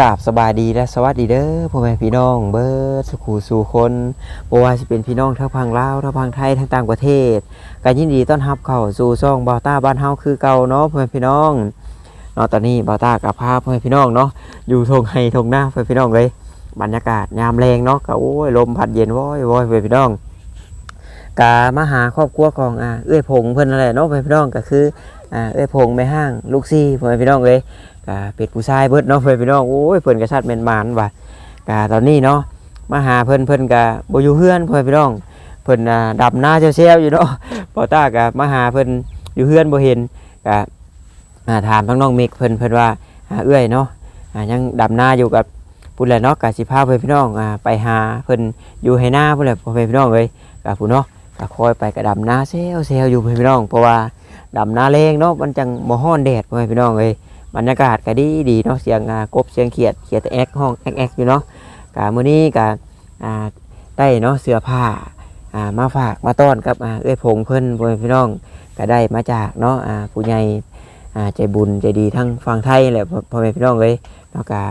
กราบสบายดีและสวัสดีเด้อพ่อแม่พี่น้อง เบิร์ดสุขูสู่คนบ่ว่าสิเป็นพี่น้องทั้งพังลาวทั้งพังไทยทั้งต่างประเทศก็ยินดีต้อนรับเข้าสู่ช่องบาต้าบ้านเฮาคือเก่าเนาะพ่อแม่พี่น้องเนาะตอนนี้บาต้ากับพาพพ่อแม่พี่น้องเนาะอยู่ทงไฮทงหน้าพ่อแม่พี่น้องเลยบรรยากาศยามแรงเนาะก็โอ้ยลมพัดเย็นว้อยว้อยพ่อแม่พี่น้องกามาหาครอบครัวของอ่าเอื้อยพงเพิ่นนั่นแหละเนาะพ่อแม่พี่น้องก็คืออ่าเอื้อยพงแม่ห้างลูกซี่พ่อแม่พี่น้องเลย กาเป็ดผู้ชายเบิดเนาะเพิ่อนพี่น้องโอ้ยเพิ่นกระชัดแมนมานว่ะกาตอนนี้เนาะมาหาเพิ่นเพิ่นกะบ่อยู่เฮือนเพิ่อนพี่น้องเพิ่นอ่าดำหน้าเซลๆอยู่เนาะพอตากะมาหาเพิ่นอยู่เฮือนบ่เห็นกะอ่าถามทั้งน้องเมกเพิ่นเพิ่นว่าอ่าเอื้อยเนาะยังดำหน้าอยู่กับพุ่นแหละเนาะกะสิพาเพิ่อนพี่น้องไปหาเพิ่นอยู่ให้หน้าพุ่นแหละพ่อแม่พี่น้องเอ้ยกะผู้เนาะกะคอยไปกะดำหน้าเซลเซลอยู่เพื่อแม่พี่น้องเพราะว่าดำหน้าแรงเนาะมันจังบ่ฮ้อนแดดเพื่อแม่พี่น้องเอ้ย บรรยากาศก็ดีดีเนาะเสียงอากบเสียงเขียดเขียดแต่แอกห้องแอกแอกอยู่เนาะกามื้อนี้กาได้เนาะเสื้อผ้าอามาฝากมาต้อนกับเอ้ยพงเพิ่นพ่อแม่พี่น้องก็ได้มาจากเนาะอาผู้ใหญ่อาใจบุญใจดีทั้งฝั่งไทยแหละพ่อพ่อแม่พี่น้องเลยเนาะกา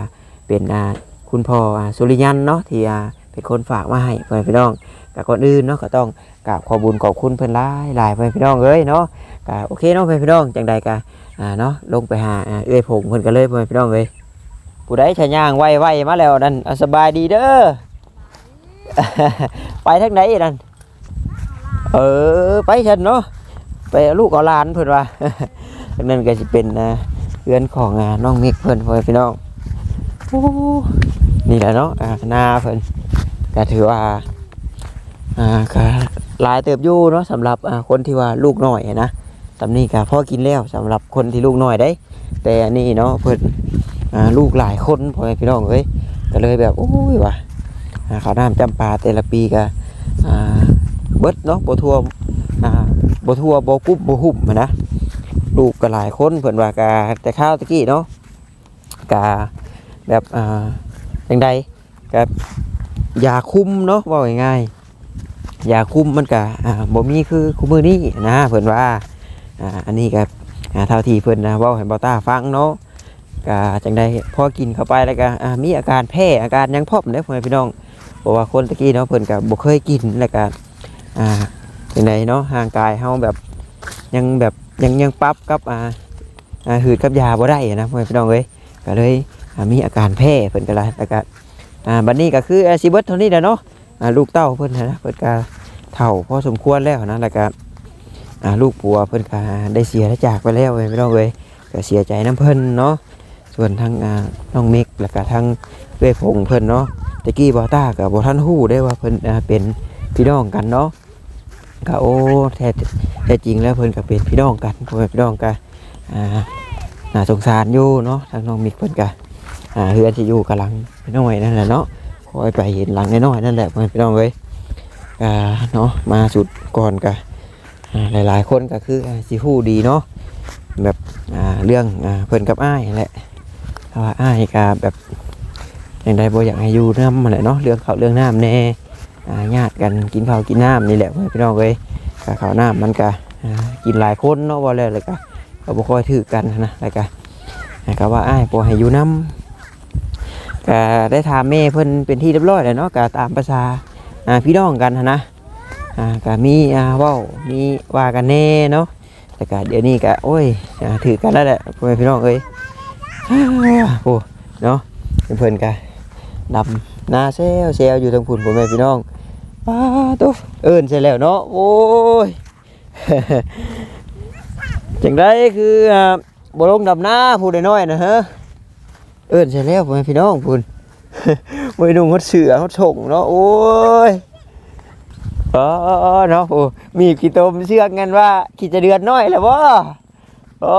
เป็นอาคุณพ่ออาสุริยันเนาะที่อาเป็นคนฝากมาให้พ่อแม่พี่น้องกับก่อนอื่นเนาะก็ต้องกราบขอบุญขอบคุณเพิ่นหลายหลายพ่อแม่พี่น้องเอ้ยเนาะกาโอเคเนาะพ่อแม่พี่น้องจังใดกา อ่าเนาะลงไปหาเอื้อยผงเพิ่นกันเลยพ่อแม่พี่น้องเลยผู้ใดชะย่างไวไวๆมาแล้วนั่นสบายดีเด้อไปทางไหนนั่นเออไปฉันเนาะไปลูกเอาลานเพิ่นว่าทางนั้นก็สิเป็นเพื่อนของอ่าน้องมิกเพิ่นพ่อแม่พี่น้องนี่แหละเนาะหน้าเพิ่นก็ถือว่าอ่าก็หลายเติบอยู่เนาะสำหรับอ่าคนที่ว่าลูกหน้อยนะ ตำนี้ก็พ่อกินแล้วสำหรับคนที่ลูกน้อยได้ แต่อันนี้เนาะเพิ่นอ่าลูกหลายคนพ่อแม่พี่น้องเอ้ยก็เลยแบบโอ้ยว่ะอ่าข้าวน้ำจำปาแต่ละปีก็เบิดเนาะบ่ทั่วอ่าบ่ทั่วบ่กุ๊บบ่หุ่มนะลูกก็หลายคนเพิ่นว่ากะแต่ข้าวตะกี้เนาะกะแบบอ่าจังใดก็ยาคุมเนาะว่าง่ายๆยาคุมมันก็อ่าบ่มีคือคุมื้อนี้นะเพิ่นว่า อ่าอันนี้ก็อ่าเท่าที่เพิ่อนนะว้าให้เบาตาฟังเนาะก็จังได้พอกินเข้าไปแล้วก็อ่ามีอาการแพ้อาการยังพร้อมเด้อพ่อแม่พี่น้องเพราะว่าคนตะกี้เนาะเพิ่อนก็บ่เคยกินแล้วก็อ่าจังไดเนาะร่างกายเฮาแบบยังแบบยังยังปรับกับอ่าอ่าหืดกับยาบ่ได้อะนะพ่อแม่พี่น้องเอ้ยก็เลยมีอาการแพ้เพิ่นก็เลยแล้วก็อ่าบัดนี้ก็คืออ่าสิเบิดเท่านี้แหละเนาะลูกเต้าเพิ่นนะเพิ่นก็เฒ่าพอสมควรแล้วนะแล้วก็ ลูกปัวเพิ่นก็ได้เสียจากไปแล้วเว้ยไม่ต้องเลยก็เสียใจน้ำเพิ่นเนาะส่วนทางน้องเมกแล้วก็ทางเว้ยพงเพิ่นเนาะตะกี้บอต้ากับบ่ทันฮู้ได้ว่าเพิ่นเป็นพี่น้องกันเนาะก็โอ้แท้แท้จริงแล้วเพิ่นก็เป็นพี่น้องกันพี่น้องกันอ่าน่าสงสารอยู่เนาะทางน้องมิกเพิ่นก็อ่าเฮือนสิอยู่กำลังพี่น้อยนั่นแหละเนาะคอยไปเห็นหลังน้อยๆนั่นแหละเพ่อแม่พี่น้องเว้ยอ่าเนาะมาสุดก่อนก็อ่า หลายๆ คนก็คือสิฮู้ดีเนาะแบบเรื่องอเพิ่นกับอ้ายแหละว่าอ้ายก็แบบอย่างใดบ่อยากให้อยู่น้ำมันแหละเนาะเรื่องข้าวเรื่องน้ำแน่อ่าญาติกันกินข้าวกินน้ำนี่แหละพี่น้องเอ้ยก็ข้าวน้ำมันก็กินหลายคนเนาะว่าแล้วเลยก็ก็บ่ค่อยถือกันนะแล้วก็อ่าก็ว่าอ้ายบ่ให้อยู่น้ำก็ได้ถามแม่เพิ่นเป็นที่เรียบร้อยแล้วเนาะก็ตามภาษาพี่น้องกันนะ อ่าก็มีอ่าว้ามีว่ากันแน่เนาะแต่ก็เดี๋ยวนี้ก็โอ้ยอ่าถือกันแล้วแหละพ่อแม่พี่น้องเอ้ยโอ้เนาะเพิ่นก็ดำหน้าเซลเซลอยู่ทางพุ่นพ่อแม่พี่น้องป้าตุ๊เอิ้นใช่แล้วเนาะโอ้ยจังไดคือบ่ลงดำหน้าผู้น้อยนะฮะเอิ้นใช่แล้วพ่อแม่พี่น้องพุ่นได้นุ่งฮอดเสือฮอดส่งเนาะโอ้ย อ๋อเนาะโอ้มีกี่ตมเชื่อกันว่าขี่จะเดือนน้อยแล้ววะโอ้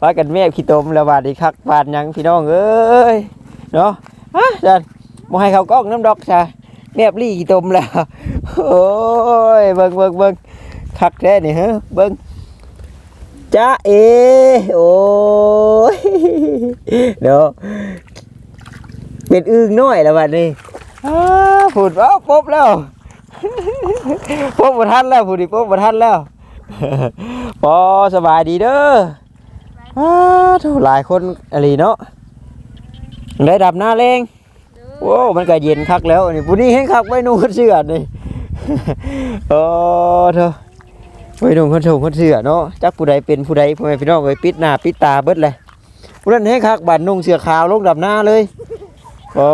ปากันแม่ขี้ตมแล้วบาดอีกคักบาดยังพี่น้องเอ้ยเนาะฮะจันบ่ให้เขากล้องน้ำดอกจ้ะแนบลี่ขี้ตมแล้วโอ้ยเบิ่งเบิ่งเบิ่งคักแท้นี่ฮะเบิ่งจ้าเอโอ้ยเนาะเป็นอึ่งน้อยแล้วบัดนี้อ้าพูดว่าปุ๊บแล้ว ปุ๊บมาทันแล้วพูดดิปุ๊บมาทันแล้วพอสบายดีเด้ออ้าทุหลายคนอะไรเนาะได้ดับหน้าแรงโอ้มันก็เย็นคักแล้วนี่ผู้นี้ให้คักไว้นุ่งคนเสื้อนี่โอ้เถอไว้นุ่งคนชงคนเสื้อเนาะจักผู้ใดเป็นผู้ใดพ่อแม่พี่น้องเอ้ยปิดหน้าปิดตาเบิดเลยผู้นั้นให้คักบัดนุ่งเสื้อขาวลงดับหน้าเลยโอ้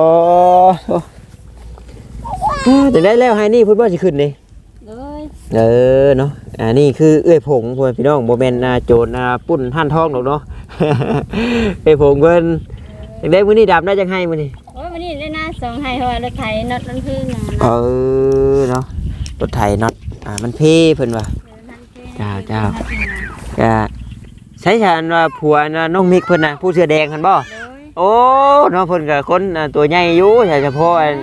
จะได้แล้วให้นี่พูดว่าสิขึ้นนี่เลยเออเนาะอันนี้คือเอื้อยผงพวกพี่น้องโมเมนต์โจรอ่าปุ้นหั่นทองหรอกเนาะ เอื้อยผงเพิ่นจังได้มื้อนี้ดำได้จังให้มื้อนี้โอ้ยวันนี้ได้หน้าสองให้เพราะว่ารถไถน็อตมันพึ่งนะเออเนาะรถไถน็อตอ่ามันเพเพิ่นว่าจ้าจ้า ก็ใช้ชานว่าผัวน่ะน้องมิกเพิ่นน่ะผู้เสื้อแดงคั่นบ่เลยโอ้เนาะเพิ่นก็คนอ่าตัวใหญ่อยู่ใช่เฉพาะอัน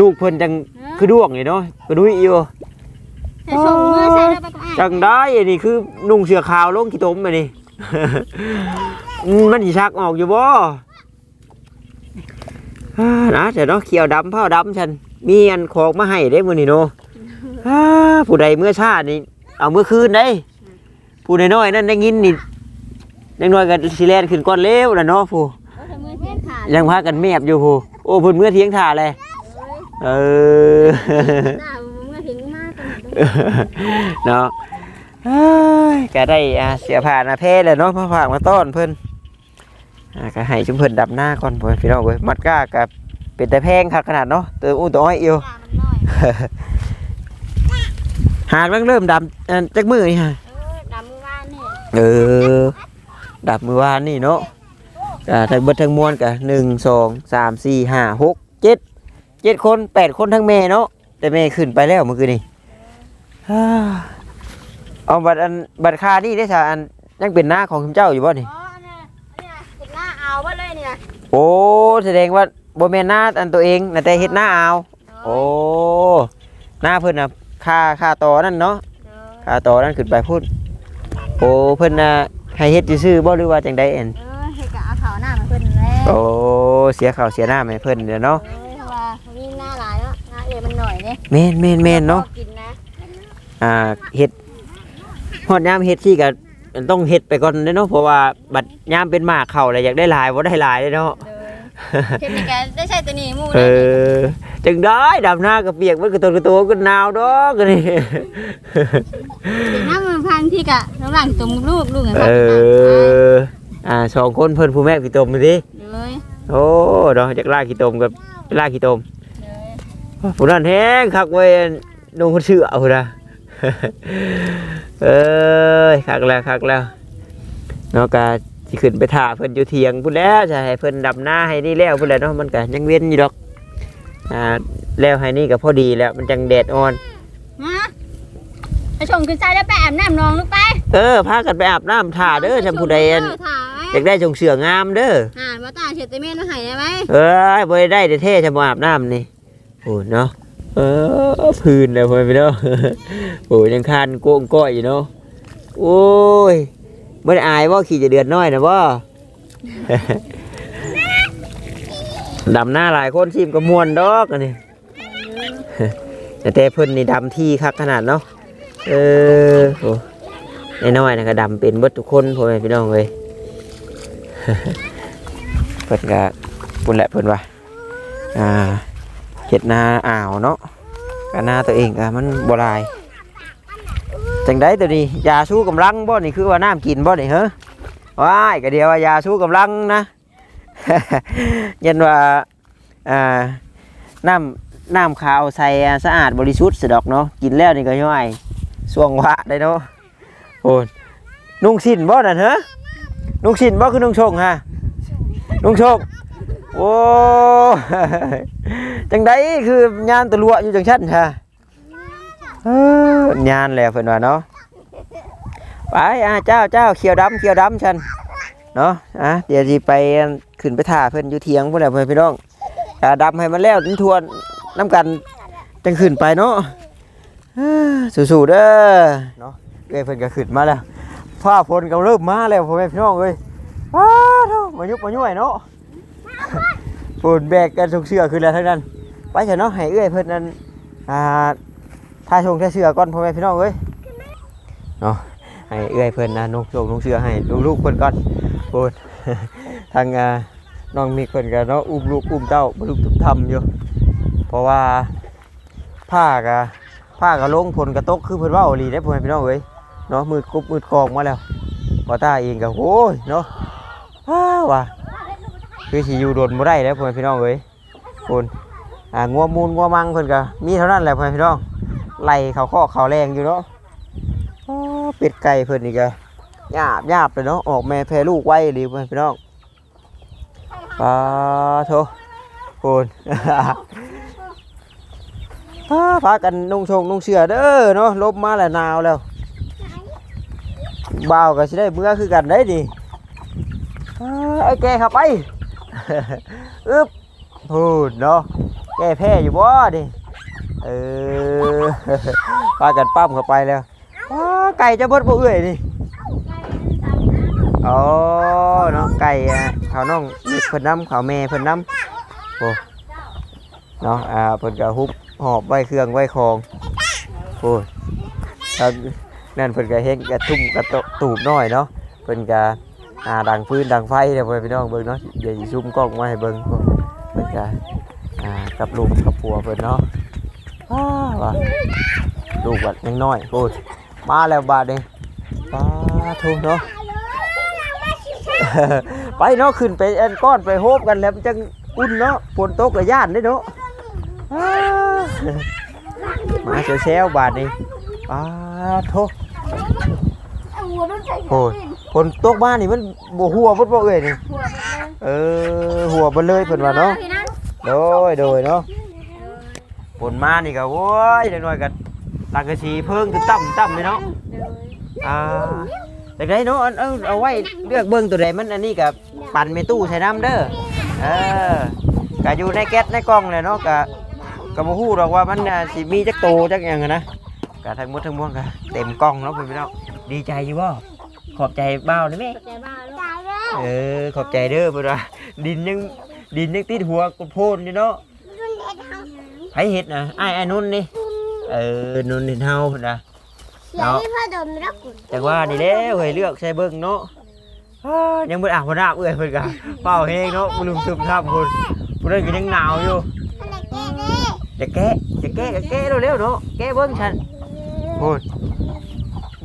ลูกเพิ่นจังคือดวงนี่เนาะกระดุยอยู่แต่ส่งเมื่อใช้แล้วไปก็อ่านจังได้อันนี้คือนุ่งเสื้อขาวลงขี้ตมอันนี้อืมมันสิชักออกอยู่บ่อ่านะแต่เนาะเขียวดำเผาดำฉันมีอันของมาให้ได้มื้อนี้เนาะอ่าผู้ใดเมื่อชาตินี่เอาเมื่อคืนได้ ผู้น้อยๆนั่นได้ยินนี่เด็กน้อยก็สิแล่นขึ้นก้อนเลวล่ะเนาะผู้ โอ้ยแต่มือเสียขาด ยังพากันแมบอยู่ผู้โอ้เพิ่นเมื่อเที่ยงท่าเลย เออหน้ามือถึงมากกันเนาะเอ้ยก็ได้อ่าเสียผ่านอาเพศเลยเนาะมาฝากมาต้อนเพิ่นอ่าก็ให้จุมเพิ่นดับหน้าก่อนเพิ่นพี่น้องเว้ยมัดก้ากับเป็นแต่แพงคักขนาดเนาะเติมอู้ตัวอ้อยเอียวตามันน้อยหากเริ่มเริ่มดำอันจักมือนี่ฮะ เออดำมือว่านนี่เออ ดับมือวานนี่เนาะอ่าทั้งเบิดทั้งมวลกะหนึ่งสองสามสี่ห้าหกเจ็ด เจ็ดคนแปดคนทั้งแม่เนาะแต่แม่ขึ้นไปแล้วเมื่อคืนนี่ฮ่าเอาบัตรอันบัตรคานี่ได้สาอันยังเป็นหน้าของคุณเจ้าอยู่บ่นี่อ๋อเนี่ยเนี่ยติดหน้าเอาไว้เลยเนี่ยโอ้แสดงว่าบ่แม่นหน้าอันตัวเองน่ะแต่เฮ็ดหน้าเอาโอ้หน้าเพิ่นน่ะค่าค่าต่อนั่นเนาะเออค่าต่อนั่นขึ้นไปพูดโอ้เพิ่นน่ะให้เฮ็ดซื่อๆบ่หรือว่าจังได๋เอ็นเออให้กะเอาเขาหน้ามาเพิ่นแล้วโอ้เสียข้าวเสียหน้าให้เพิ่นเด้อเนาะ มีหน้าหลายเนาะหน้าเอ๋มันหน่อยเนี่ยแม่นแม่นแม่นเนาะกินนะอ่าเฮ็ดฮอดยามเฮ็ดสิก็ต้องเฮ็ดไปก่อนเด้อเนาะเพราะว่าบัดยามเป็นหมากเข้าแล้วอยากได้หลายบ่ได้หลายเด้อเนาะเทคนิคการได้ใช้ตัวนี้หมู่เอเลยอจังได้ดำหน้าก็เปียกมันก็ตัวก็ตัวก็หนาวดอกก็นี่ถึงน้ำมันพังที่กะน้ำหลังตุ่มลูกลูกไงเออ อ่าสองคนเพิ่นผู้แม่กี่ตมมาสิเลยโอ้เนาะจากลากกี่ตมกับลากกี่ตมเลย ผู้นั้นแห้งคักเว้ยนุ่งคนเชื่อเอาละเอ้ยคักแล้วคักแล้วเนาะกาสิขึ้นไปถ่าเพิ่นอยู่เทียงพุ่นแล้วจะให้เพิ่นดำหน้าให้นี่แล้วพุ่นแหละเนาะมันก็ยังเว้นอยู่ดอกอ่าแล้วให้นี่ก็พอดีแล้วมันจังแดดอ่อนมาไปชมขึ้นใจแล้วไปอาบน้ำนองลูกไปเออพากันไปอาบน้ำถ่าเด้อจำผู้ใดอันถ่ายอยากได้จงเสืองามเด้อห่านมาตาเฉดเตเมนมาใหายได้ไหมเอ้ยบ่ได้ได้แต่เท่จะมาอาบน้ำนี่โอ้เนาะเออพื้นเลยพ่อพี่น้องโอ้ยังคานโก้งก้อยอยู่เนาะโอ้ยไม่ได้อายว่าขี่จะเดือดน้อยนะว่าดำหน้าหลายคนชิมก็มวนดอกอันนี้แต่แต่เพิ่นนี่ดำที่คักขนาดเนาะเออโอ้น้อยนะก็ดำเป็นเบิดทุกคนพ่อแม่พี่น้องเลยเพิ่นก็ปุ่นแหละเพิ่นว่าอ่า เห็ดนาอ่าวเนาะก็นาตัวเองก็มันบ่ลายจังได้ตัวนี้ยาสู้กำลังบ่นี่คือว่าน้ำกินบ่นี่เฮ้ว้ายก็เดียวว่ายาสู้กำลังนะยันว่าอ่าน้ำน้ำขาวใสสะอาดบริสุทธิ์สะดอกเนาะกินแล้วนี่ก็ย่อยส่วงวะได้เนาะโอ้ยนุ่งสินบ่นั่นเหรอนุ่งสินบ่คือนุ่งชงฮะลุงชคโอ้ จังไดคืองานตะลัวอยู่จังชันค่ะเอองานแล้วเพิ่นว่าเนาะไปอ่าเจ้าเจ้าเขียวดำเขียวดำฉันเนาะอะเดี๋ยวสิไปขึ้นไปถ่าเพิ่นอยู่เถียงพุ่นแหละเพิ่นพี่น้องอ่าดำให้มันแล้วทวนน้ำกันจังขึ้นไปเนาะสู้ๆเด้อเนาะเอ้ยเพิ่นก็ขึ้นมาแล้วฟ้าฝนก็เริ่มมาแล้วพ่อแม่พี่น้องเอ้ยว้าเท่ามายุบมายุ่ยเนาะ ปูนแบกกันทุกเชือขึ้นแล้วทั้งนั้น ไปเถอะเนาะให้เอื้อยเพิ่นนั้นอ่าท่าชงแค่เชือก่อนพ่อแม่พี่น้องเอ้ยเนาะให้เอื้อยเพิ่นนะนกโชงนกเชือให้ลูกๆเพิ่นก่อนปูนทางอ่าน้องมิกเพิ่นก็เนาะอุ้มลูกอุ้มเต้าบรรลุทุกทำอยู่ เพราะว่าผ้ากะผ้ากะลงผลกระตกคือเพิ่นว่าอีหลีได้พ่อแม่พี่น้องเอ้ยเนาะมืดกุบมืดกองมาแล้วบ่ตาเองก็โอ้ยเนาะว้าวว่ะ คือสิอยู่โดนบ่ได้แล้วพ่อแม่พี่น้องเอ้ยคุณอ่างัวมูลงัวมังเพิ่นก็มีเท่านั้นแหละพ่อแม่พี่น้องไล่เขาข้อเขาแรงอยู่เนาะเป็ดไก่เพิ่นนี่ก็หยาบยาบเลยเนาะออกแม่แพรลูกไว้ดีพ่อแม่พี่น้องปาโทคุณพาพากันนุ่งชงนุ่งเสื้อเด้อเนาะลบมาแล้วหนาวแล้วบ่าวก็สิได้เมื่อคือกันได้ดิไอ้แกขับไป อึ๊บพูดเนาะแกแพ้อยู่บ่ดิเออพากันปั้มเข้าไปแล้วอ้าไก่จะเบดบ่เอื้อยนี่อ๋อเนาะไก่อะเขาน้องเด็กเพิ่นน้ำเขาแม่เพิ่นน้ำโอ้เนาะอ่าเพิ่นก็ฮุบหอบไว้เครื่องไว้คองโอ้ยครับนั่นเพิ่นก็เฮ็ดกระทุ่มกระโตะตูบน้อยเนาะเพิ่นก็ อ่าดังฟืนดังไฟเด้อพ่อแม่พี่น้องเบิ่งเนาะอย่าสิซุ่มกล้องมาให้เบิ่งเพิ่นก็อ่ากับลูกกับผัวเพิ่นเนาะว้าว่าลูกบัดยังน้อยโอ้ยมาแล้วบาดนี้ป้าทุเนาะไปเนาะขึ้นไปอันก้อนไปโฮบกันแล้วมันจังอุ่นเนาะฝนตกก็ย่านเด้เนาะอ้ามาเซลเซลบาทนี่ป้าโทโอ้ย ฝนตกบ้านนี่มันบ่หัวบ่บ่เอ้ยนี่หัวมันเลยเออหัวบ่เลยเพิ่นว่าเนาะพี่นะโดยโดยเนาะฝนมานี่ก็โว้ยเด็กน้อยก็ตังกะสีเพิ่งตึ้มตั้มตั้มเลยเนาะเลยอ่าแต่ไดเนาะเอาเอาเอาไว้เลือกเบิ่งตัวใดมันอันนี้ก็ปั่นในตู้ใส่น้ำเด้อเออก็อยู่ในแก๊สในกล่องเลยเนาะก็ก็บ่ฮู้ดอกว่ามันน่ะสิมีจักโตจักหยังอะนะก็ทั้งหมดทั้งมวลก็เต็มกล่องเนาะเพิ่นพี่น้องดีใจอยู่บ่ ขอบใจบ้าวนะแม่ใจบ้าลูกเออขอบใจเด้อเพิ่นว่าดินยังดินยังติดหัวกดโพนอยู่เนาะไผเฮ็ดน่ะอ้ายอ้ายนุ่นนี่เออนุ่นเห็นเฮาเพิ่นน่ะเดี๋ยวนี่พ่อดมรักกุนแต่ว่านี่แหล้วเฮ้ยเลือกใช้เบิ่งเนาะอ้ายังบ่ได้อาบน้ำเอ้ยเพิ่นก็เป่าแฮงเนาะบ่ลืมซึมทับพุ่นผู้นั้นก็ยังหนาวอยู่อะไรแกเด้จะแกะจะแกะก็แกะเร็วๆเนาะแกะเบิ่งฉันพุ่น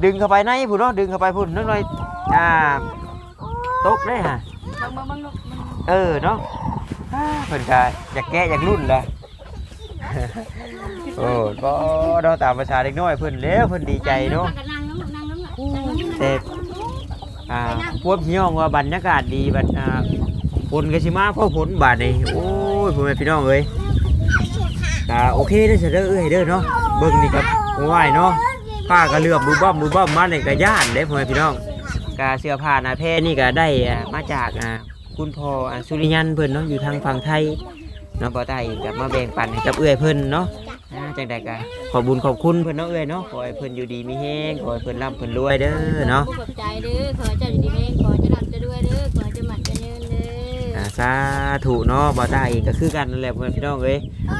ดึงเข้าไปในพุ่นเนาะดึงเข้าไปพุ่นนิดหน่อยอ่าตกได้ฮะบังบังบังลูกมันเออเนาะอ้าเพิ่นก็อยากแกะอยากรุ่นแหละโอ้บ่เนาะตามภาษาเด็กน้อยเพิ่นแล้วเพิ่นดีใจเนาะนั่งน้ำนั่งน้ำนั่งน้ำแต่อ่าพวกพี่น้องว่าบรรยากาศดีบัดอ่าฝนก็สิมาเพราะฝนบาดนี่โอ้ยพ่อแม่พี่น้องเอ้ยก็โอเคเด้อเสยเด้อเอ้ยเด้อเนาะเบิ่งนี่ครับง่ายเนาะ ผ้าก็เลือบมือบ้อมมือบ้อมมาเนี่ยก็ย่านเด้พ่อแม่พี่น้องกาเสื้อผ้าหนาแพรนี่ก็ได้อ่ามาจากอ่าคุณพ่ออ่าสุริยันเพิ่นเนาะอยู่ทางฝั่งไทยเนาะบ่ใต้ก็มาแบ่งปันให้กับเอื้อยเพิ่นเนาะอ่าจังใดก็ขอบุญขอบคุณเพิ่นเนาะเอื้อยเนาะขอให้เพิ่นอยู่ดีมีแฮงขอให้เพิ่นร่ำเพิ่นรวยเด้อเนาะ ขอบใจเด้อขอเจ้าอยู่ดีเองขอเจ้าหลับจะด้วยเด้อขอเจ้มัดจะยืนเด้อ อ่า สาธุเนาะบ่ตาอีกก็คือกันนั่นแหละเพื่อนพี่น้องเอ้ย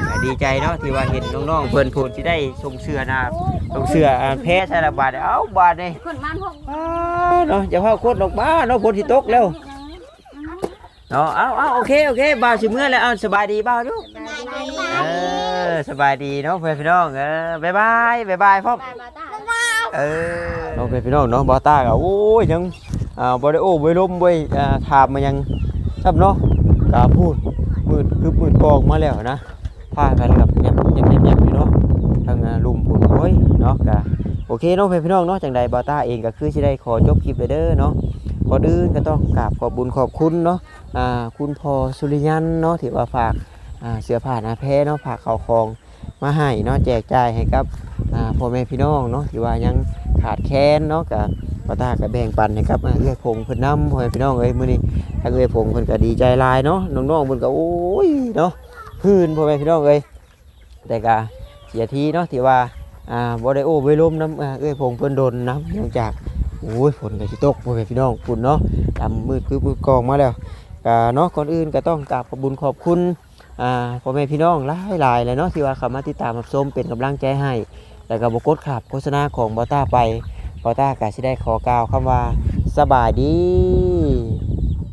ก็ดีใจเนาะที่ว่าเห็นน้องๆเพิ่นพูนที่ได้ส่งเสื้อนะส่งเสื้ออ่าแพ้ใช่ละบาทเอ้าบาทนี่คนมันพวกอ้าเนาะอย่าพาโคตรดอกบ้าเนาะฝนสิตกแล้วเนาะเอ้าเอ้าโอเคโอเคบ่าวสิเมื่อแล้วเอาสบายดีบ่าวอยู่เออสบายดีเนาะเพื่อนพี่น้องเออบ๊ายบายบ๊ายบายพ่อบายบายเออน้องเป็นพี่น้องเนาะบ่าวตาก็โอ้ยยังอ่าบ่ได้โอ้บ่ได้ล้มบ่ได้อ่าถามมายัง ซับเนาะกาพูดมืดคือมืดกองมาแล้วนะพากันกับยับยับยับยับอยู่เนาะทางลุมปุ่นโอ้ยเนาะกะโอเคเนาะเพื่อนพี่น้องเนาะจังใดบาวตาเองก็คือสิได้ขอจบคลิปเลยเด้อเนาะก่อนอื่นก็ต้องกราบขอบบุญขอบคุณเนาะอ่าคุณพอสุริยันเนาะที่ว่าฝากอ่าเสื้อผ้านาแพ้เนาะฝากข้าวของมาให้เนาะแจกจ่ายให้กับอ่าพ่อแม่พี่น้องเนาะที่ว่ายังขาดแคลนเนาะกับ ป้าตากับแบ่งปันให้กับเอื้อยพงเพิ่นนำพ่อแม่พี่น้องเอ้ยมื้อนี้ทางเอื้อยพงเพิ่นก็ดีใจหลายเนาะน้องๆเพิ่นก็โอ้ยเนาะพื้นพ่อแม่พี่น้องเอ้ยแต่ก็เสียทีเนาะที่ว่าอ่าบ่ได้โอ้บ่ได้ล้มน้ำเอื้อยพงเพิ่นโดนน้ำเนื่องจากโอ้ยฝนก็สิตกพ่อแม่พี่น้องฝุ่นเนาะดำมืดคือมืดกองมาแล้วก็เนาะก่อนอื่นก็ต้องกราบขอบคุญขอบคุณอ่าพ่อแม่พี่น้องหลายๆเลยเนาะที่ว่าเข้ามาติดตามรับชมเป็นกำลังใจให้แล้วก็บกดขับโฆษณาของบอต้าไป พอต้ากาสิได้ขอกล่าวคำว่าสบายดี